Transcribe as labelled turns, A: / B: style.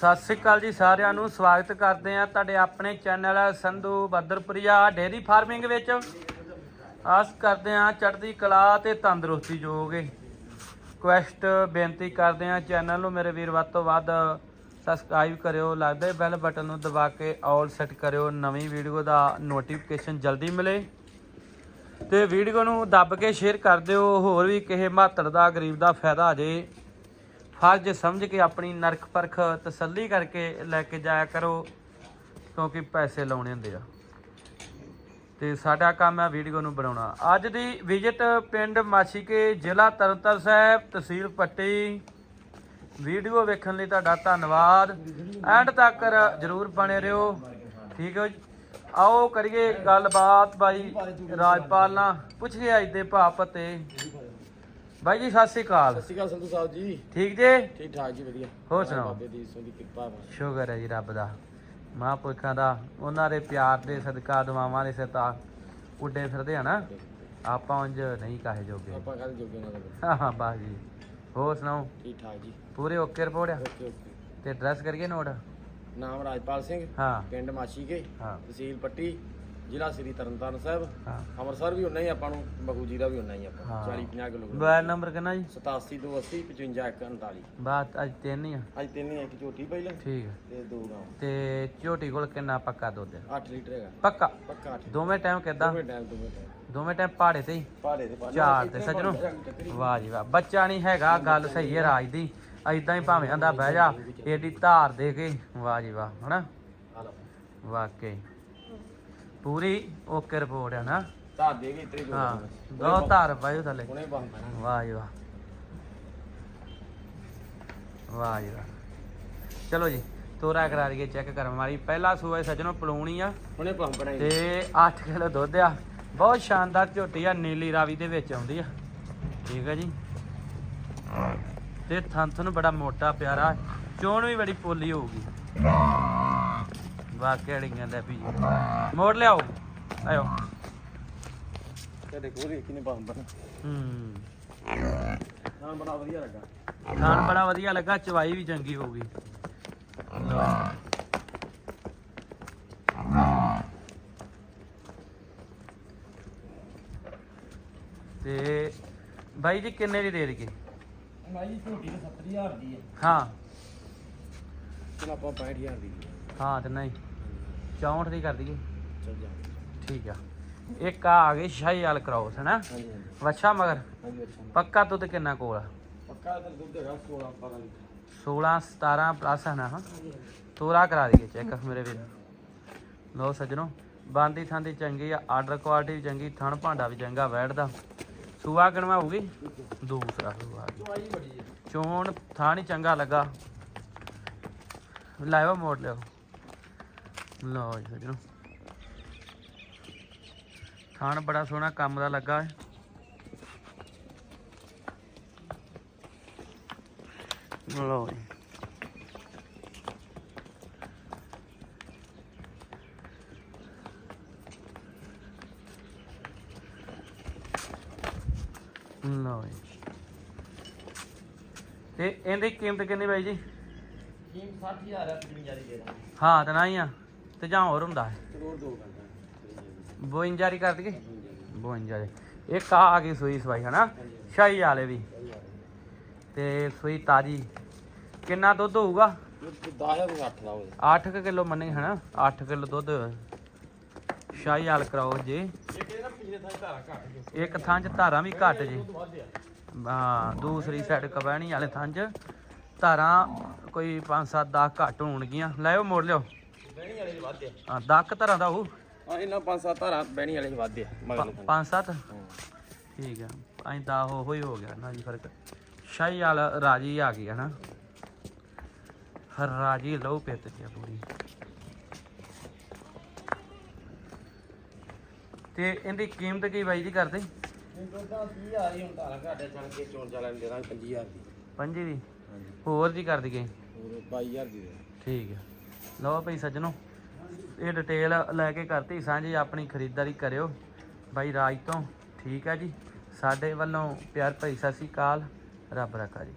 A: ਸਤਿ ਸ੍ਰੀ ਅਕਾਲ ਜੀ ਸਾਰਿਆਂ ਨੂੰ, ਸਵਾਗਤ ਕਰਦੇ ਆ ਤੁਹਾਡੇ ਆਪਣੇ channel Sandhu Badarpuria dairy farming ਵਿੱਚ। ਆਸ ਕਰਦੇ ਆ ਚੜ੍ਹਦੀ ਕਲਾ ਤੇ ਤੰਦਰੁਸਤੀ ਜੋਗੇ ਕੁਐਸਟ ਬੇਨਤੀ ਕਰਦੇ ਆ ਚੈਨਲ ਨੂੰ ਮੇਰੇ ਵੀਰ ਵੱਧ ਤੋਂ ਵੱਧ ਸਬਸਕ੍ਰਾਈਬ ਕਰਿਓ, ਲੱਗਦਾ ਬੈਲ ਬਟਨ ਨੂੰ ਦਬਾ ਕੇ ਆਲ ਸੈੱਟ ਕਰਿਓ, ਨਵੀਂ ਵੀਡੀਓ ਦਾ ਨੋਟੀਫਿਕੇਸ਼ਨ ਜਲਦੀ ਮਿਲੇ। ਤੇ ਵੀਡੀਓ ਨੂੰ ਦੱਬ ਕੇ ਸ਼ੇਅਰ ਕਰ ਦਿਓ, ਹੋਰ ਵੀ ਕਿਸੇ ਮਾਤੜ ਦਾ, ਗਰੀਬ ਦਾ ਫਾਇਦਾ ਆ ਜੇ। ਫਰਜ਼ ਸਮਝ ਕੇ ਆਪਣੀ ਨਰਕ ਪਰਖ ਤਸੱਲੀ ਕਰਕੇ ਲੈ ਕੇ ਜਾਇਆ ਕਰੋ, ਕਿਉਂਕਿ ਪੈਸੇ ਲਾਉਣੇ ਹੁੰਦੇ ਆ। ਤੇ ਸਾਡਾ ਕੰਮ ਹੈ ਵੀਡੀਓ ਨੂੰ ਬਣਾਉਣਾ। ਅੱਜ ਦੀ ਵਿਜ਼ਿਟ ਪਿੰਡ ਮਾਛੀਕੇ ਜ਼ਿਲ੍ਹਾ ਤਰਨਤਾਰਨ ਸਾਹਿਬ, ਤਹਿਸੀਲ ਪੱਟੀ। ਵੀਡੀਓ ਵੇਖਣ ਲਈ ਤੁਹਾਡਾ ਧੰਨਵਾਦ। ਐਂਡ ਤੱਕ ਜਰੂਰ ਬਣੇ ਰਹੋ। ਠੀਕ ਹੈ ਆਓ ਕਰੀਏ ਗੱਲਬਾਤ ਬਾਈ ਰਾਜਪਾਲ। ਨਾਲ ਪੁੱਛੀਏ ਅੱਜ ਦੇ ਭਾਅ ਤੇ ਬਾਈ ਜੀ ਸਤਿ ਸ੍ਰੀ ਅਕਾਲ।
B: ਸਤਿ ਸ਼੍ਰੀ ਅਕਾਲ ਸੰਧੂ ਸਾਹਿਬ ਜੀ।
A: ਠੀਕ ਜੇ?
B: ਠੀਕ ਠਾਕ ਜੀ ਵਧੀਆ।
A: ਹੋਰ ਸੁਣਾਓ?
B: ਬਾਬੇ ਦੀ ਸੋ ਦੀ ਕਿਰਪਾ ਵਾ।
A: ਸ਼ੁਕਰ ਹੈ ਜੀ ਰੱਬ ਦਾ। ਮਹਾਂਪੁਰਖਾਂ ਦਾ ਉਹਨਾਂ ਦੇ ਪਿਆਰ ਦੇ ਸਦਕਾ ਦੁਆਵਾਂ ਦੇ ਸਤਾ ਉੱਡੇ ਫਿਰਦੇ ਆ ਨਾ। ਆਪਾਂ ਉਂਝ ਨਹੀਂ ਕਾਹੇ ਜੋਗੇ।
B: ਆਪਾਂ ਕਾਹਦੇ ਜੋਗੇ ਨਾਲ
A: ਹਾਂ ਬਾਸ ਜੀ। ਹੋਰ ਸੁਣਾਓ?
B: ਠੀਕ ਠਾਕ ਜੀ।
A: ਪੂਰੇ ਓਕੇ ਰਿਪੋਰਟ ਆ?
B: Okay okay.
A: ਤੇ ਐਡਰੈਸ ਕਰੀਏ ਨੋਟ?
B: ਨਾਮ ਰਾਜਪਾਲ ਸਿੰਘ।
A: ਹਾਂ।
B: ਪਿੰਡ ਮਾਛੀਕੇ।
A: ਹਾਂ।
B: ਤਹਿਸੀਲ ਪੱਟੀ। ਜ਼ਿਲ੍ਹਾ ਸ੍ਰੀ ਤਰਨਤਾਰਨ ਸਾਹਿਬ।
A: ਹਾਂ।
B: ਅੰਮ੍ਰਿਤਸਰ ਵੀ ਉਨਾ ਹੀ ਆਪਾਂ ਨੂੰ ਬਗੂ ਜੀ ਦਾ ਵੀ ਉਨਾ ਹੀ ਆਪਾਂ।
A: ਹਾਂ।
B: 40 50 ਕਿਲੋਮੀਟਰ
A: ਮੋਬਾਈਲ ਨੰਬਰ ਕਿੰਨਾ ਜੀ?
B: 87 280 55 139
A: ਬਾਤ ਅੱਜ ਤਿੰਨ ਹੀ ਆ।
B: ਅੱਜ ਤਿੰਨ ਹੀ ਆ, ਇੱਕ ਝੋਟੀ ਪਹਿਲਾਂ
A: ਠੀਕ ਆ।
B: ਤੇ ਦੋ ਗਾਂ
A: ਤੇ ਝੋਟੀ ਕੋਲ ਕਿੰਨਾ ਪੱਕਾ ਦੁੱਧ ਹੈ
B: 8 ਲੀਟਰ ਹੈਗਾ।
A: ਪੱਕਾ?
B: ਪੱਕਾ 8
A: ਦੋਵੇਂ ਟਾਈਮ ਕਿੱਦਾਂ?
B: ਦੋਵੇਂ ਟਾਈਮ ਦੋਵੇਂ ਟਾਈਮ
A: ਦੋਵੇਂ ਟਾਈਮ ਪਹਾੜੇ ਤੇ ਹੀ?
B: ਪਾੜੇ ਦੇ ਪਾੜੇ।
A: ਚਾਰ ਤੇ ਸੱਜਣੋ। ਵਾਹ ਜੀ ਵਾਹ। ਬੱਚਾ ਨਹੀਂ ਹੈਗਾ ਗੱਲ ਸਹੀ ਹੈ ਰਾਜ ਦੀ। ਐਦਾਂ ਹੀ ਭਾਵੇਂ ਆਂਦਾ ਬਹਿ ਜਾ ਏਡੀ ਧਾਰ ਦੇ ਕੇ। ਵਾਹ ਜੀ ਵਾਹ ਹਨਾ? ਵਾਕਈ। ਪੂਰੀ ਓਕੇ ਰਿਪੋਰਟ ਹੈ ਨਾ।
B: ਧਾਰ ਦੇ ਗਈ ਇਤਰੀ
A: ਹਾਂ ਦੋ ਧਾਰ ਥੱਲੇ।
B: ਹੁਣੇ ਬੰਦ ਪੈਣਾ।
A: ਵਾਹ ਜੀ ਵਾਹ। ਵਾਹ ਜੀ ਵਾਹ। ਚਲੋ ਜੀ ਤੋਰਾ ਕਰਾ ਦਈਏ ਚੈੱਕ ਕਰਨ ਵਾਲੀ। ਪਹਿਲਾ ਸੂਆ ਸੱਜਣੋ ਪਲੂਣੀ ਆ।
B: ਹੁਣੇ ਪੈਣਾ
A: ਤੇ 8 ਕਿਲੋ ਦੁੱਧ ਆ। ਬਹੁਤ ਸ਼ਾਨਦਾਰ ਝੋਟੀ ਆ ਨੀਲੀ ਰਾਵੀ ਦੇ ਵਿੱਚ ਆਉਂਦੀ ਆ। ਠੀਕ ਆ ਜੀ। ਤੇ ਥਣ ਥਣ ਬੜਾ ਮੋਟਾ ਪਿਆਰਾ। ਚੋਣ ਵੀ ਬੜੀ ਪੋਲੀ ਹੋਊਗੀ। ਵਾਕਿਆ ੜੀਆਂ ਦਾ ਵੀ। ਮੋੜ ਲਿਆਓ। ਆਇਓ।
B: ਤੇ ਦੇਖੋ ਰੇ ਕਿਨੇ ਬੰਦ ਪੈਣਾ
A: ਹੂੰ।
B: ਹਾਂ ਬੜਾ ਵਧੀਆ ਲੱਗਾ।
A: ਖਾਣ ਬੜਾ ਵਧੀਆ ਲੱਗਾ ਚਵਾਈ ਵੀ ਚੰਗੀ ਹੋਊਗੀ ਤੇ ਬਾਈ ਜੀ ਕਿੰਨੇ ਦੀ ਦੇ ਦਈਏ?
B: ਮੈਂ ਜੀ ਝੋਟੀ ਤਾਂ 70000 ਦੀ ਹੈ।
A: ਹਾਂ।
B: ਚਲ ਆਪਾਂ 65000 ਦੀ।
A: ਹਾਂ ਤੇ ਨਹੀਂ। 64 ਦੀ ਕਰ ਦਈਏ
B: ਚੱਲ
A: ਠੀਕ ਆ। ਇੱਕ ਆ ਆ ਗਈ ਸ਼ਾਹੀ ਵਾਲ ਕਰਾਉਸ ਹੈ ਨਾ
B: ਹਾਂਜੀ ਹਾਂਜੀ।
A: ਵੱਛਾ ਮਗਰ?
B: ਹਾਂਜੀ ਅੱਛਾ
A: ਪੱਕਾ ਦੁੱਧ ਕਿੰਨਾ ਕੋਲ ਆ?
B: ਪੱਕਾ ਤਾਂ ਦੁੱਧ ਹੈਗਾ 16 17 ਲੀਟਰ।
A: 16 17 ਪਲੱਸ ਹੈ ਨਾ ਤੋਰਾ ਕਰਾ ਦਈਏ ਚੈੱਕ ਮੇਰੇ ਵੀਰ। ਲੋ ਸੱਜਣੋ ਬਾਂਦੀ ਥਾਂਦੀ ਚੰਗੀ ਆ ਆਰਡਰ ਕੁਆਲਿਟੀ ਵੀ ਚੰਗੀ ਥਣ ਭਾਂਡਾ ਵੀ ਚੰਗਾ ਬੈਠਦਾ। ਸੂਆ ਕਿਣਵਾ ਹੋਊਗੀ? ਦੂਸਰਾ ਸੂਆ।
B: ਚਵਾਈ ਬੜੀ
A: ਚੋਣ ਚੰਗਾ ਲੱਗਾ। ਲਾਇਓ ਮੋੜ ਲਿਓ ਲਓ ਜੀ ਸੱਜਣੋ ਥਾਣ ਬੜਾ ਸੋਹਣਾ ਕੰਮ ਦਾ ਲੱਗਾ ਹੈ। ਲਓ ਜੀ। ਲਓ ਜੀ। ਤੇ ਇਹਦੀ ਕੀਮਤ ਕਿੰਨੀ ਬਾਈ ਜੀ?
B: ਕੀਮਤ 60000 ਹੈ 55 ਦੀ ਦੇ ਦਾਂ
A: ਹਾਂ ਤੇ ਨਹੀਂ ਆ। ਤੇ ਜਾਂ ਹੋਰ ਹੁੰਦਾ ਹੈ?
B: ਕਰੋੜ ਦੋ ਕਰਦਾ
A: 52 ਕਰ ਦਈਏ? 52 ਦੇ ਇੱਕ ਆ ਆ ਗਈ ਸੂਈ ਸਵਾਈ ਹਨਾ? ਸ਼ਾਹੀ ਵਾਲੇ ਵੀ ਤੇ ਸੂਈ ਤਾਜੀ। ਕਿੰਨਾ ਦੁੱਧ ਹੋਊਗਾ?
B: 10000 ਨੂੰ 8 ਲਾਓ
A: 8 ਕਿਲੋ ਮੰਨੇ ਹਨਾ? 8 ਕਿਲੋ ਦੁੱਧ। ਸ਼ਾਹੀ ਹਾਲ ਕਰਾਓ ਜੇ।
B: ਇੱਕ ਥਾਂ
A: 'ਚ ਧਾਰਾਂ ਵੀ ਘੱਟ ਜੇ। ਹਾਂ ਦੂਸਰੀ ਸਾਈਡ ਕਬੈਣੀ ਵਾਲੇ ਥਾਂ 'ਚ ਧਾਰਾਂ ਕੋਈ 5-7 10 ਘੱਟ ਹੋਣਗੀਆਂ। ਲੈਓ ਮੋੜ ਲਿਓ
B: ਦੇ ਵੱਧ ਆ।
A: ਹਾਂ 10 ਧਾਰਾਂ ਦਾ ਹੋਊ
B: ਹਾਂ ਇਹਨਾਂ ਪੰਜ ਸੱਤ ਧਾਰਾ ਬਹਿਣੀ ਵਾਲੇ ਦੇ ਵੱਧ ਆ ਮਗਰ ਨੂੰ।
A: 5-7 ਠੀਕ ਆ। ਐਂ ਤਾਂ ਉਹ ਹੋਈ ਹੋ ਗਿਆ ਨਾ ਜੀ ਫ਼ਰਕ। ਸ਼ਾਹੀ ਵਾਲ ਰਾਜੀ ਆ ਗਈ ਹਨਾ ਹਰ ਰਾਜੀ ਲਹੂ ਪਿੱਤ ਗਿਆ ਪੂਰੀ। ਤੇ ਇਹਦੀ ਕੀਮਤ ਕੀ ਬਾਈ ਜੀ ਕਰਦੇ?
B: ਦੁੱਧਾਂ 30000 ਹੀ ਹੁਣ ਧਾਰਾ ਘਾਟੇ ਚਣ ਕੇ ਚੋਣ ਚਾਲਾਂ ਦੇ ਦਾਂ 25000 ਦੀ।
A: ਪੰਜੀ ਦੀ?
B: ਹਾਂਜੀ।
A: ਹੋਰ ਦੀ ਕਰ ਦਈਏ।
B: ਹੋਰ 22000 ਦੀ ਦੇ।
A: ਠੀਕ ਹੈ ਲਓ ਭਾਈ ਸੱਜਣੋ। ਇਹ ਡਿਟੇਲ ਲੈ ਕੇ ਕਰਤੀ, ਸਾਂਝੀ ਆਪਣੀ ਖਰੀਦਦਾਰੀ ਕਰਿਓ। ਬਾਈ ਰਾਜ ਤੋਂ, ਠੀਕ ਹੈ ਜੀ। ਸਾਡੇ ਵੱਲੋਂ ਪਿਆਰ ਭਰੀ ਸਤਿ ਸ਼੍ਰੀ ਅਕਾਲ। ਰੱਬ ਰੱਖਾ ਜੀ।